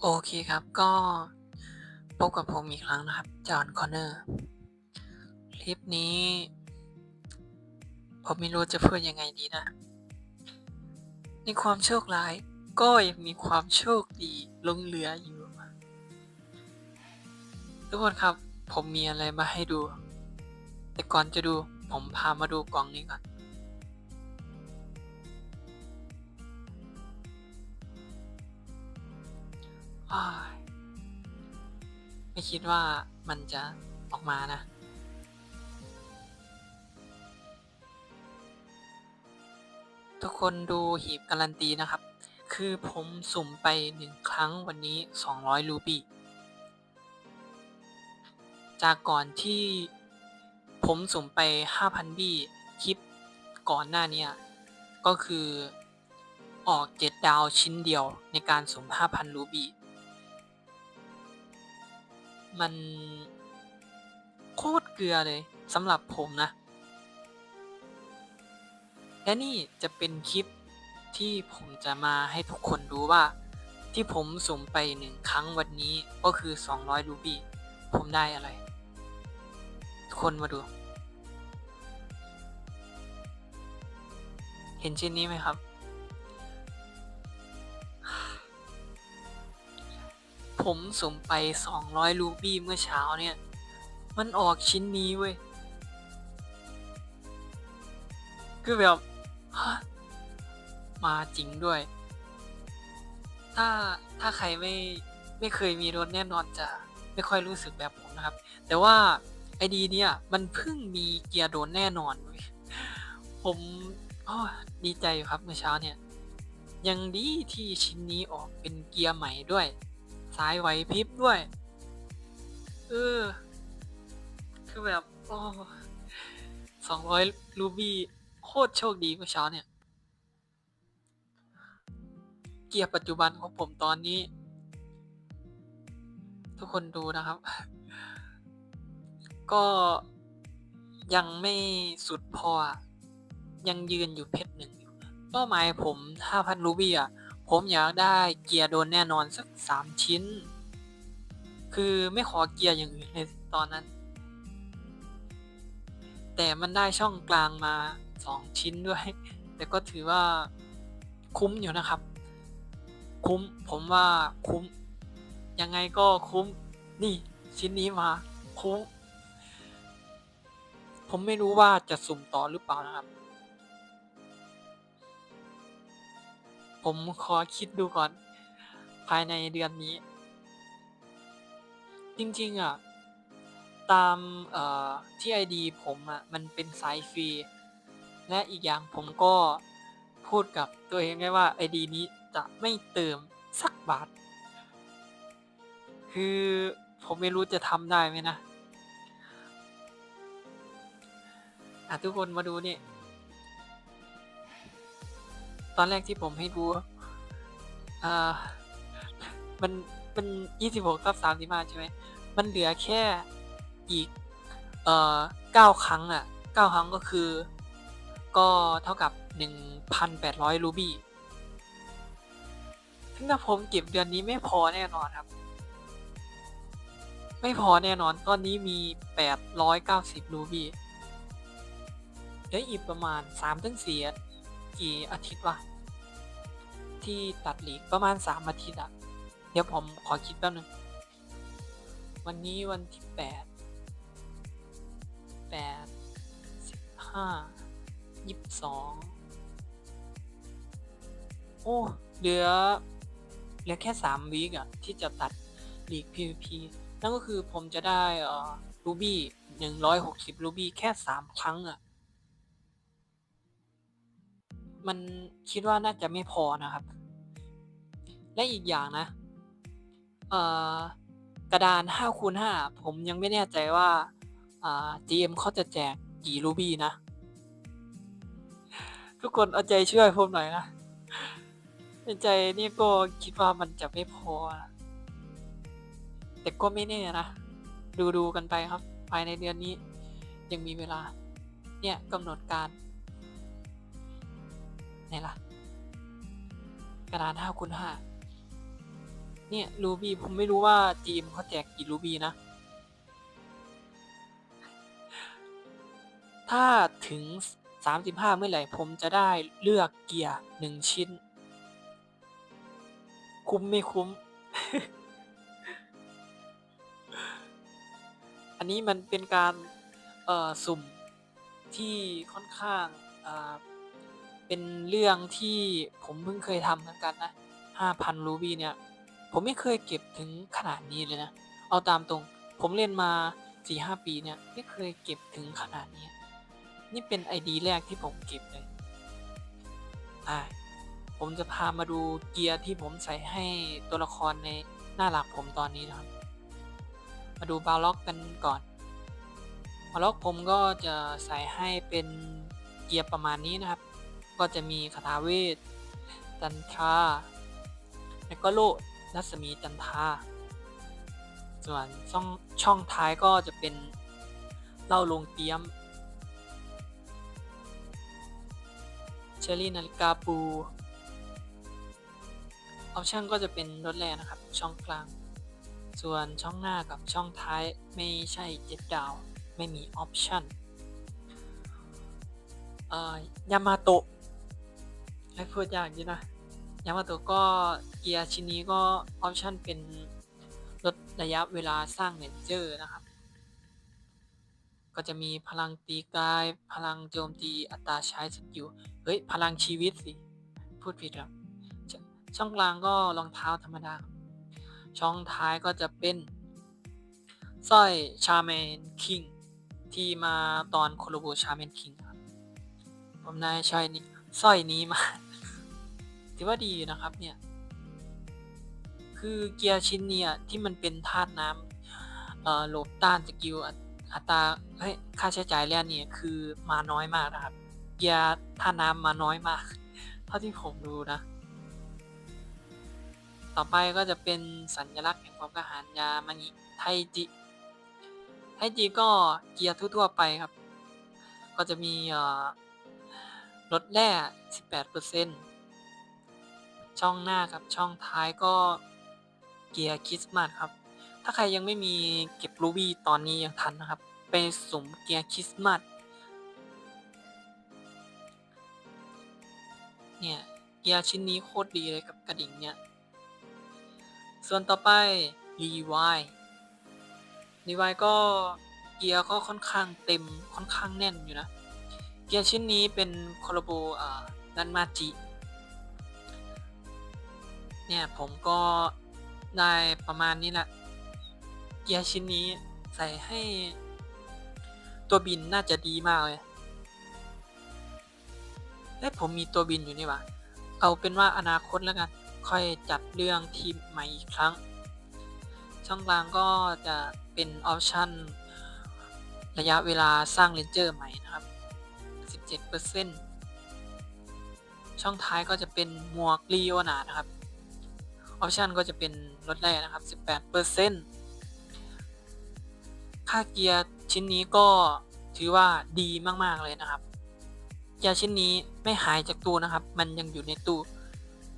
โอเคครับก็พบกับผมอีกครั้งนะครับ จอห์นคอนเนอร์ คลิปนี้ ผมไม่รู้จะพูดยังไงดีนะ ในความโชคร้ายก็ยังมีความโชคดีลงเหลืออยู่ ทุกคนครับผมมีอะไรมาให้ดู แต่ก่อนจะดูผมพามาดูกล่องนี้ก่อน ไม่คิดว่ามันจะออกมานะ ทุกคนดูหีบการันตีนะครับ คือผมสุ่มไปหนึ่งครั้งวันนี้ 200 รูบี้จากก่อนที่ผมสุ่มไป 5,000 บี้คลิปก่อนหน้าเนี้ยก็คือออก 7 ดาวชิ้นเดียวในการสุ่ม5,000 รูบี้ มันโคตรเกลือเลยสำหรับผมนะ และนี่จะเป็นคลิปที่ผมจะมาให้ทุกคนดูว่า ที่ผมสุ่มไปหนึ่งครั้งวันนี้ก็คือ 200รูบี้ผมได้อะไร ทุกคนมาดู เห็นชิ้นนี้ไหมครับ ผมสุ่มไป 200 รูบี้เมื่อเช้าเนี่ย มันออกชิ้นนี้เว้ย คือแบบฮะมาจริงด้วย ถ้าถ้าใครไม่ไม่เคยมีรถแน่นอนจะไม่ค่อยรู้สึกแบบผมนะครับ แต่ว่าไอดีเนี่ยมันเพิ่งมีเกียร์โดนแน่นอนเว้ยผมดีใจอยู่ครับเมื่อเช้าเนี่ย ยังดีที่ชิ้นนี้ออกเป็นเกียร์ใหม่ด้วย สายไหวพริบด้วย เออ คือแบบ โอ้สองร้อยรูบี้โคตรโชคดีเมื่อเช้าเนี่ย เกียร์ปัจจุบันของผมตอนนี้ ทุกคนดูนะครับ ก็ยังไม่สุดพอ ยังยืนอยู่เพชรหนึ่งเป้าหมายผม 5,000รูบี้อะ ผมอยากได้เกียร์โดนแน่นอนสัก3ชิ้น คือไม่ขอเกียร์อย่างอื่นเลยตอนนั้น แต่มันได้ช่องกลางมา2ชิ้นด้วย แต่ก็ถือว่าคุ้มอยู่นะครับ คุ้มผมว่าคุ้ม ยังไงก็คุ้ม นี่ชิ้นนี้มาคุ้ม ผมไม่รู้ว่าจะสุ่มต่อหรือเปล่านะครับ ผมขอคิดดูก่อน ภายในเดือนนี้ จริงๆอะ ตามเอ่อที่ไอดีผมอะ มันเป็นสายฟรี และอีกอย่างผมก็พูดกับตัวเองได้ว่าไอดีนี้จะไม่เติมสักบาท คือผมไม่รู้จะทำได้ไหมนะ อะทุกคนมาดูนี่ ตอนแรกที่ผมให้ดูอ่ามันมันยี่สิบหกทับสามสิบห้าใช่ไหมมันเหลือแค่อีกเอ่อเก้าครั้งอะเก้าครั้งก็คือ ก็เท่ากับหนึ่งพันแปดร้อยรูบี้ซึ่งถ้าผมเก็บเดือนนี้ไม่พอแน่นอนครับ ไม่พอแน่นอน ตอนนี้มีแปดร้อยเก้าสิบรูบี้เหลืออีกประมาณสามถึงสี่ กี่อาทิตย์วะที่ตัดหลีกประมาณสามอาทิตย์อะเดี๋ยวผมขอคิดแป๊บนึง วันนี้วันที่แปดแปดสิบห้ายี่สิบสองโอ้เหลือเหลือแค่สามวีกอะที่จะตัดหลีก PVP นั่นก็คือผมจะได้เอ่อรูบี้หนึ่งร้อยหกสิบรูบี้แค่สามครั้งอะ มันคิดว่าน่าจะไม่พอนะครับ และอีกอย่างนะกระดาน5คูณ5ผมยังไม่แน่ใจว่า GM เขาจะแจกกี่รูบี้นะ ทุกคนเอาใจช่วยผมหน่อยนะในใจนี่ก็คิดว่ามันจะไม่พอ แต่ก็ไม่แน่นะ ดูดูกันไปครับ ภายในเดือนนี้ยังมีเวลา เนี่ยกำหนดการ ไหนล่ะ กระดาน5คูณ5เนี่ยรูบี้ผมไม่รู้ว่าจีมเขาแจกกี่รูบี้นะ ถ้าถึง 35 เมื่อไหร่ผมจะได้เลือกเกียร์หนึ่งชิ้น คุ้มไม่คุ้ม อันนี้มันเป็นการ เอ่อ สุ่มที่ค่อนข้างอ่า เป็นเรื่องที่ผมเพิ่งเคยทำเหมือนกันนะ 5,000 รูบี้เนี่ย ผมไม่เคยเก็บถึงขนาดนี้เลยนะ เอาตามตรง ผมเล่นมา 4-5 ปีเนี่ย ไม่เคยเก็บถึงขนาดนี้ นี่เป็นไอดีแรกที่ผมเก็บเลยอ่าผมจะพามาดูเกียร์ที่ผมใส่ให้ตัวละครในหน้าหลักผมตอนนี้นะครับ มาดูบาล็อกกันก่อนบาล็อกผมก็จะใส่ให้เป็นเกียร์ประมาณนี้นะครับ ก็จะมีคาถาเวทจันทราแล้วก็โลรัศมีจันทราส่วนช่องช่องท้ายก็จะเป็นเล่าลงเตี้ยม เชอรี่นาฬิกาปูออปชั่นก็จะเป็นรถแรงนะครับ ช่องกลาง ส่วนช่องหน้ากับช่องท้ายไม่ใช่เจ็ดดาว ไม่มีออปชันเอ่อยามาโตะ ให้พูดยากดีนะยามาโตะก็เกียร์ชิ้นนี้ก็ออปชันเป็นลดระยะเวลาสร้างเนเจอร์นะครับ ก็จะมีพลังตีกาย พลังโจมตีอัตราใช้สกิลเฮ้ย พลังชีวิตสิ พูดผิดครับชช่องกลางก็รองเท้าธรรมดา ช่องท้ายก็จะเป็นสร้อยชาแมนคิงที่มาตอนโคโลโบชาแมนคิงครับ ผมได้ใช้นี่สร้อยนี้มา ถือว่าดีนะครับเนี่ย คือเกียร์ชิ้นเนี้ยที่มันเป็นธาตุน้ำเอ่อหลบต้านสกิลอัตราค่าใช้จ่ายแรกเนี่ยคือมาน้อยมากนะครับ เกียร์ท่าน้ำมาน้อยมาก เท่าที่ผมดูนะ ต่อไปก็จะเป็นสัญลักษณ์แห่งความกระหายยามานิไทจิไทจิก็เกียร์ทั่วๆไปครับ ก็จะมีลดแร่18% ช่องหน้ากับช่องท้ายก็เกียร์คริสต์มาสครับ ถ้าใครยังไม่มีเก็บรูบี้ตอนนี้ยังทันนะครับ ไปสุ่มเกียร์คริสต์มาสเนี่ยเกียร์ชิ้นนี้โคตรดีเลยกับกระดิ่งเนี่ย ส่วนต่อไปรีวายรีวายก็เกียร์ก็ค่อนข้างเต็มค่อนข้างแน่นอยู่นะ เกียร์ชิ้นนี้เป็นคโลโบอ่าดันมาจิ เนี่ยผมก็ได้ประมาณนี้แหละเกียร์ชิ้นนี้ใส่ให้ตัวบินน่าจะดีมากเลยเอ้ผมมีตัวบินอยู่นี่ว่าเอาเป็นว่าอนาคตแล้วกัน ค่อยจัดเรื่องทีมใหม่อีกครั้ง ช่องกลางก็จะเป็นออปชั่นระยะเวลาสร้างเลนเจอร์ใหม่นะครับ 17%ช่องท้ายก็จะเป็นหมวกลีโอนานะครับ ออปชันก็จะเป็นลดแรกนะครับ 18%ค่าเกียร์ชิ้นนี้ก็ถือว่าดีมากๆเลยนะครับ เกียร์ชิ้นนี้ไม่หายจากตู้นะครับ มันยังอยู่ในตู้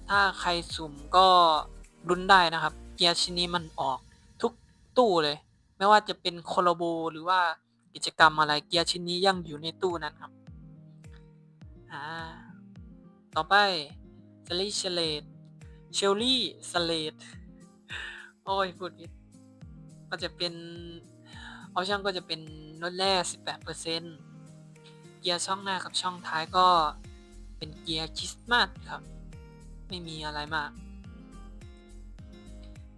ถ้าใครสุ่มก็ลุ้นได้นะครับ เกียร์ชิ้นนี้มันออกทุกตู้เลย ไม่ว่าจะเป็นโคโลโบหรือว่ากิจกรรมอะไรเกียร์ชิ้นนี้ยังอยู่ในตู้นั้นครับ อ่า ต่อไปเชลลี่เชเลต เชลลี่สเลตโอ้ยพูดผิดก็จะเป็นออปชั่นก็จะเป็นลดแร่18%เกียร์ช่องหน้ากับช่องท้ายก็เป็นเกียร์คริสต์มาสครับ ไม่มีอะไรมาก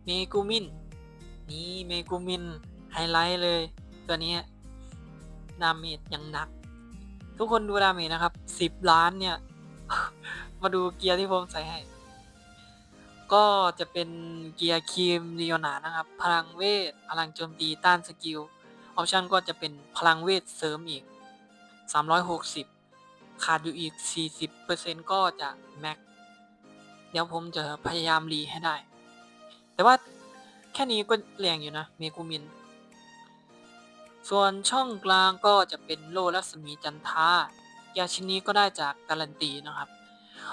เมกูมิน นี่เมกูมิน ไฮไลท์เลย ตัวนี้ดาเมจยังหนัก ทุกคนดูดาเมจนะครับ 10 ล้านเนี่ย มาดูเกียร์ที่ผมใส่ให้ ก็จะเป็นเกียร์คีมลีโอนานะครับ พลังเวท พลังโจมตีต้านสกิล ออปชันก็จะเป็นพลังเวทเสริมอีก 360 ขาดอยู่อีก 40%ก็จะแม็ก เดี๋ยวผมจะพยายามรีให้ได้ แต่ว่าแค่นี้ก็แรงอยู่นะ เมกุมิน ส่วนช่องกลางก็จะเป็นโลรัศมีจันทายาชิ้นนี้ก็ได้จากการันตีนะครับ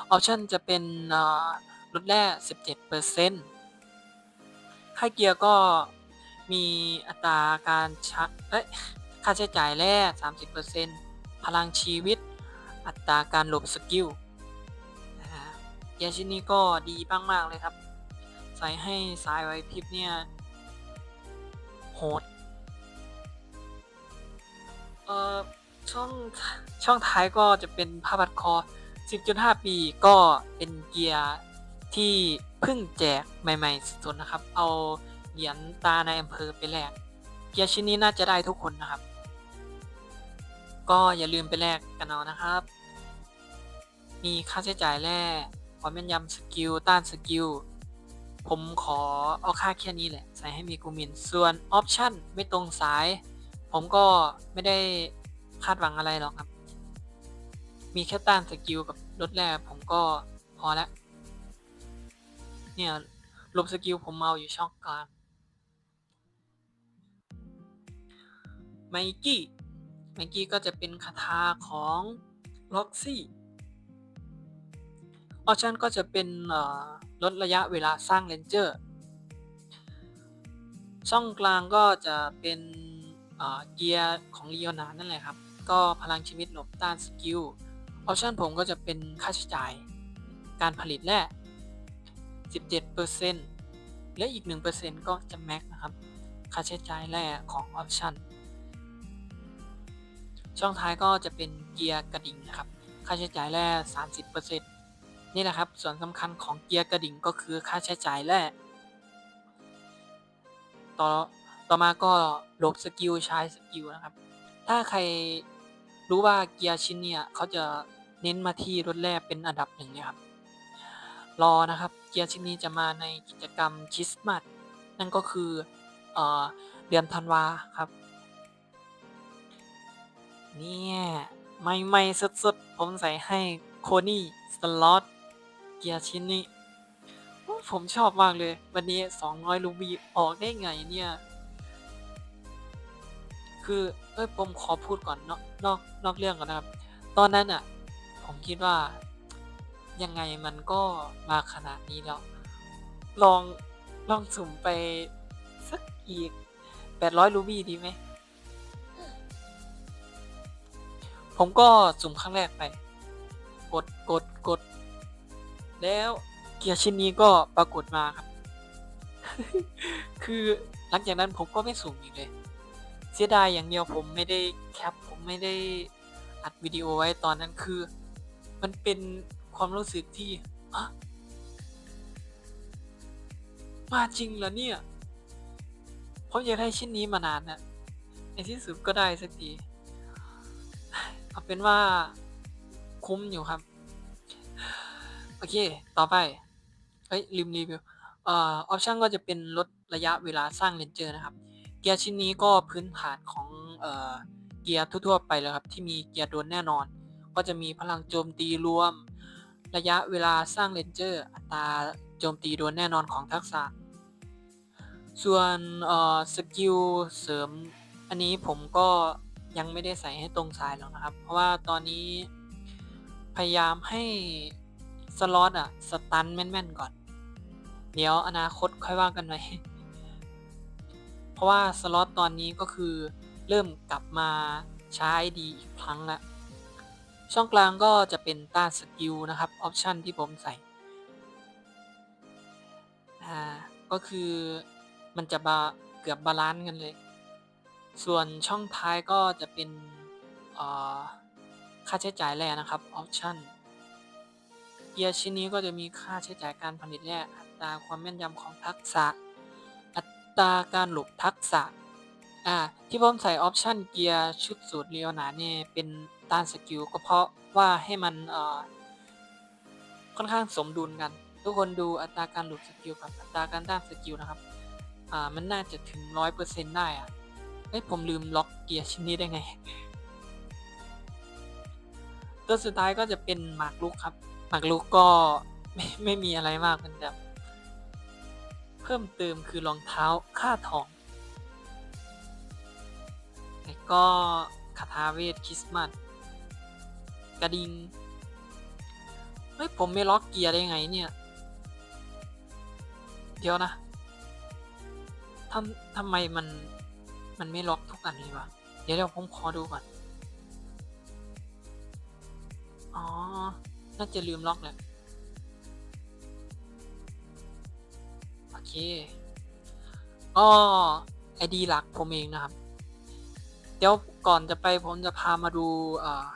ออปชันจะเป็น ลดแร่ 17%ค่าเกียร์ก็มีอัตราการชะเอ้ยค่าใช้จ่ายแร่ 30%พลังชีวิต อัตราการหลบสกิลเกียร์ชิ้นนี้ก็ดีมาก ๆ เลยครับ ใส่ให้สายไวพริบเนี่ยโหด เอ่อ ช่องช่องท้ายก็จะเป็นผ้าพัดคอ 10.5 ปีก็เป็นเกียร์ ที่เพิ่งแจกใหม่ๆสุดๆนะครับ เอาเหรียญตาในอำเภอไปแลกเกียร์ชิ้นนี้น่าจะได้ทุกคนนะครับ ก็อย่าลืมไปแลกกันเอานะครับ มีค่าใช้จ่ายแร่ความแม่นยำสกิลต้านสกิลผมขอเอาค่าแค่นี้แหละ ใส่ให้มีกูมิน ส่วนออปชั่นไม่ตรงสาย ผมก็ไม่ได้คาดหวังอะไรหรอกครับ มีแค่ต้านสกิลกับลดแร่ผมก็พอแล้ว เนี่ยลบสกิลผมเอาอยู่ช่องกลางไมกี้ไมกี้ก็จะเป็นคาถาของล็อกซี่ออปชั่นก็จะเป็นลดระยะเวลาสร้างเลนเจอร์ ช่องกลางก็จะเป็นเกียร์ของลีโอนานั่นแหละครับ ก็พลังชีวิตหลบต้านสกิลออปชั่นผมก็จะเป็นค่าใช้จ่าย การผลิตแร่ 17%และอีก 1%ก็จะแม็กนะครับ ค่าใช้จ่ายแร่ของออปชันช่องท้ายก็จะเป็นเกียร์กระดิ่งนะครับ ค่าใช้จ่ายแร่30%นี่แหละครับส่วนสำคัญของเกียร์กระดิ่งก็คือค่าใช้จ่ายแร่ต่อต่อมาก็ลบสกิลใช้สกิลนะครับ ถ้าใครรู้ว่าเกียร์ชิ้นเนี่ยเขาจะเน้นมาที่รถแร่เป็นอันดับหนึ่งเนี่ยครับ รอนะครับเกียร์ชิ้นนี้จะมาในกิจกรรมคริสต์มาสนั่นก็คือเออเดือนธันวาครับเนี่ยไม่ไม่สดๆ ผมใส่ให้โคนี่สล็อตเกียร์ชิ้นนี้ ผมชอบมากเลย วันนี้200ลูบีออกได้ไงเนี่ย คือเอ้ยผมขอพูดก่อนนอกนอกนอกเรื่องก่อนนะครับ ตอนนั้นอะ ผมคิดว่า ยังไงมันก็มาขนาดนี้แล้ว ลองลองสุ่มไปสักอีก800ลูบี้ดีไหม ผมก็สุ่มครั้งแรกไป กดกดกด แล้วเกียร์ชิ้นนี้ก็ปรากฏมาครับ คือหลังจากนั้นผมก็ไม่สุ่มอีกเลย เสียดายอย่างเดียวผมไม่ได้แคป ผมไม่ได้อัดวิดีโอไว้ตอนนั้นคือ มันเป็น ความรู้สึกที่อะมาจริงเหรอเนี่ยผมอยากได้ชิ้นนี้มานานนะในที่สุดก็ได้สักทีเอาเป็นว่าคุ้มอยู่ครับ โอเค ต่อไป เฮ้ยลืมรีวิวเอ่อออปชันก็จะเป็นลดระยะเวลาสร้างเลนเจอร์นะครับ เกียร์ชิ้นนี้ก็พื้นฐานของเอ่อเกียร์ทั่วๆไปเลยครับ ที่มีเกียร์โดนแน่นอน ก็จะมีพลังโจมตีรวม ระยะเวลาสร้างเลนเจอร์ อัตราโจมตีโดนแน่นอนของทักษะ ส่วนสกิลเสริม อันนี้ผมก็ยังไม่ได้ใส่ให้ตรงสายหรอกนะครับ เพราะว่าตอนนี้พยายามให้สล็อตอะสตันแม่นๆก่อน เดี๋ยวอนาคตค่อยว่ากันไหมเพราะว่าสล็อตตอนนี้ก็คือเริ่มกลับมาใช้ดีอีกครั้งล้วช่องกลางก็จะเป็นต้านสกิลนะครับ ออปชันที่ผมใส่อ่าก็คือมันจะบาเกือบบาลานซ์กันเลย ส่วนช่องท้ายก็จะเป็นค่าใช้จ่ายแร่นะครับออปชันเกียร์ชิ้นนี้ก็จะมีค่าใช้จ่ายการผลิตแร่อัตราความแม่นยำของทักษะ อัตราการหลบทักษะอ่าที่ผมใส่ออปชันเกียร์ชุดสูตรเรียวหนาเนี่ยเป็นต้านสกิลก็เพราะว่าให้มันเอ่อ ค่อนข้างสมดุลกัน ทุกคนดูอัตราการหลบสกิลกับอัตราการต้านสกิลนะครับ อ่ามันน่าจะถึงร้อยเปอร์เซ็นต์ได้อะเอ้ยผมลืมล็อกเกียร์ชิ้นนี้ได้ไง ตัวสุดท้ายก็จะเป็นหมากลุกครับ หมากลุกก็ไม่ไม่มีอะไรมากมันแบบเพิ่มเติมคือรองเท้าค่าทองแล้วก็คาถาเวทคริสต์มาสกระดิ่ง เฮ้ยผมไม่ล็อกเกียร์ได้ไงเนี่ย เดี๋ยวนะทำทำไมมันมันไม่ล็อกทุกอันเลยวะเดี๋ยวเดี๋ยวผมขอดูก่อน อ๋อ น่าจะลืมล็อกแหละโอเคก็ไอดีหลักผมเองนะครับ เดี๋ยวก่อนจะไปผมจะพามาดูอ่อ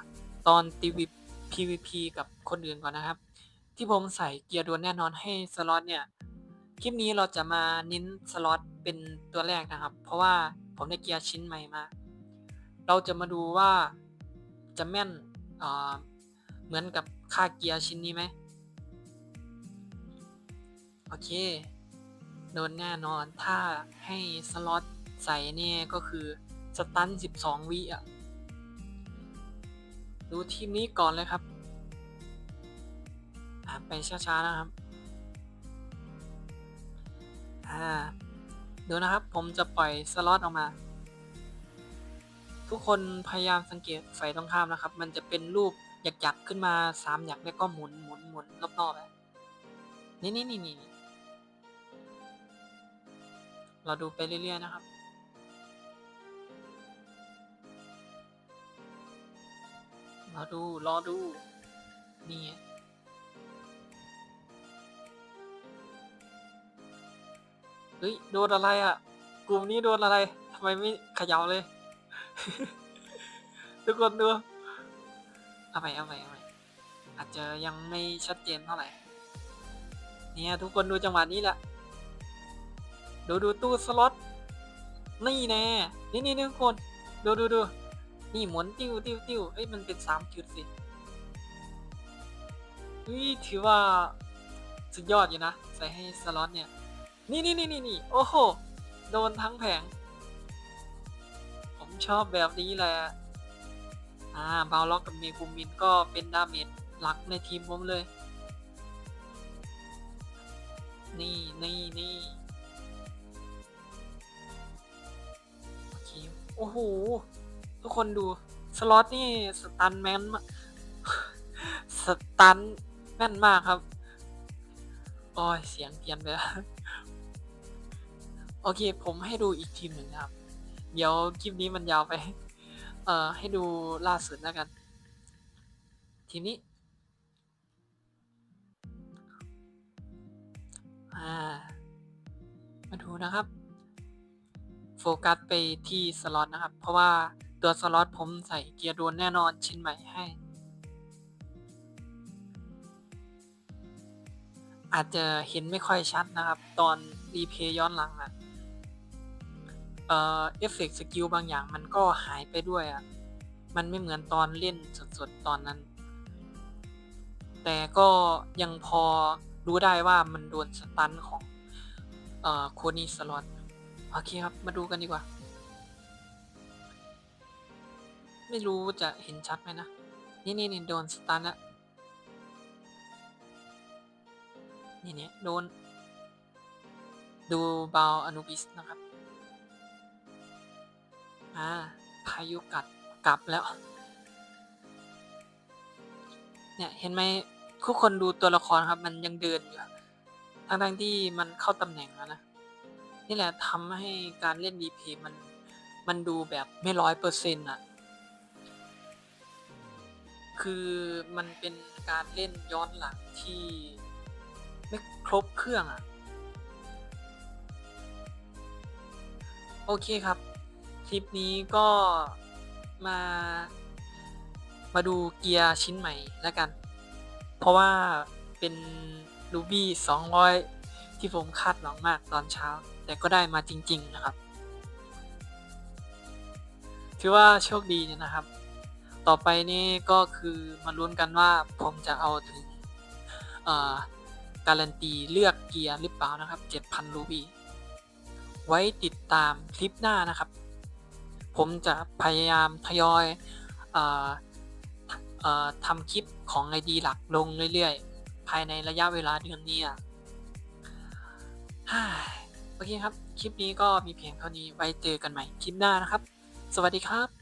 ตอนตีวิ PVP กับคนอื่นก่อนนะครับ ที่ผมใส่เกียร์ดวลแน่นอนให้สล็อตเนี่ย คลิปนี้เราจะมาเน้นสล็อตเป็นตัวแรกนะครับ เพราะว่าผมได้เกียร์ชิ้นใหม่มา เราจะมาดูว่าจะแม่นเเหมือนกับค่าเกียร์ชิ้นนี้ไหมโอเค โดนแน่นอนถ้าให้สล็อตใส่เนี่ยก็คือสตัน 12 วิอะ ดูทีมนี้ก่อนเลยครับอ่าไปช้าๆนะครับอ่าดูนะครับผมจะปล่อยสล็อตออกมา ทุกคนพยายามสังเกตไฟตรงข้ามนะครับ มันจะเป็นรูปหยักๆขึ้นมาสามหยักแล้วก็หมุนหมุนหมุนรอบๆแบบนี่นี่นี่นี่เราดูไปเรื่อยๆนะครับ รอดู รอดู นี่เฮ้ย โดนอะไรอะ กลุ่มนี้โดนอะไรทำไมไม่เขย่าเลย ทุกคนดูเอาไปเอาไปเอาไปอาจจะยังไม่ชัดเจนเท่าไหร่ เนี่ยทุกคนดูจังหวะนี้แหละ ดูดูตู้สล็อต นี่แน่นี่นี่ทุกคน ดูดูดู นี่หมุนติ้วติ้วติ้วเอ้ยมันเป็นสามจุดสิเฮ้ยถือว่าสุดยอดอยู่นะ ใส่ให้สล็อตเนี่ย นี่นี่นี่นี่นี่โอ้โห โดนทั้งแผง ผมชอบแบบนี้แหละ อ่าบาวล็อกกับเมกูมินก็เป็นดาเมจหลักในทีมผมเลย นี่นี่นี่โอเคโอ้โห ทุกคนดู สล็อตนี่สตันแมนมากสตันแม่นมากครับโอ้ยเสียงเพี้ยนไปแล้วโอเค ผมให้ดูอีกทีมหนึ่งครับ เดี๋ยวคลิปนี้มันยาวไป เอ่อ ให้ดูล่าสุดแล้วกัน ทีนี้ มาดูนะครับ โฟกัสไปที่สล็อตนะครับ เพราะว่า ตัวสล็อตผมใส่เกียร์โดนแน่นอนชิ้นใหม่ให้ อาจจะเห็นไม่ค่อยชัดนะครับ ตอนรีเพย์ย้อนหลังอะเออเอฟเฟกต์สกิลบางอย่างมันก็หายไปด้วยอะมันไม่เหมือนตอนเล่นสดๆ ตอนนั้น แต่ก็ยังพอรู้ได้ว่ามันโดนสตันของเออโคนีสล็อตโอเคครับ มาดูกันดีกว่า ไม่รู้จะเห็นชัดไหมนะ นี่นี่นี่โดนสตันแล้วนี่เนี่ยโดน ดูบาวอนุบิสนะครับ อ่าพายุกัดกลับแล้ว เนี่ยเห็นไหมทุกคนดูตัวละครครับ มันยังเดินอยู่ทั้งทั้งที่มันเข้าตำแหน่งแล้วนะ นี่แหละทำให้การเล่น DP มันมันดูแบบไม่ร้อยเปอร์เซ็นต์อะ คือมันเป็นการเล่นย้อนหลังที่ไม่ครบเครื่องอะ โอเคครับ คลิปนี้ก็มา มาดูเกียร์ชิ้นใหม่แล้วกัน เพราะว่าเป็นรูบี้200 ที่ผมคาดหวังมากตอนเช้า แต่ก็ได้มาจริง ๆ นะครับ ถือว่าโชคดีนะครับ ต่อไปนี่ก็คือมาลุ้นกันว่าผมจะเอาถึงการันตีเลือกเกียร์หรือเปล่านะครับ 7,000 รูบีไว้ติดตามคลิปหน้านะครับ ผมจะพยายามทยอยออทำคลิปของไอดีหลักลงเรื่อยๆ ภายในระยะเวลาเดือนนี้อะโอเคครับ คลิปนี้ก็มีเพียงเท่านี้ไว้เจอกันใหม่คลิปหน้านะครับ สวัสดีครับ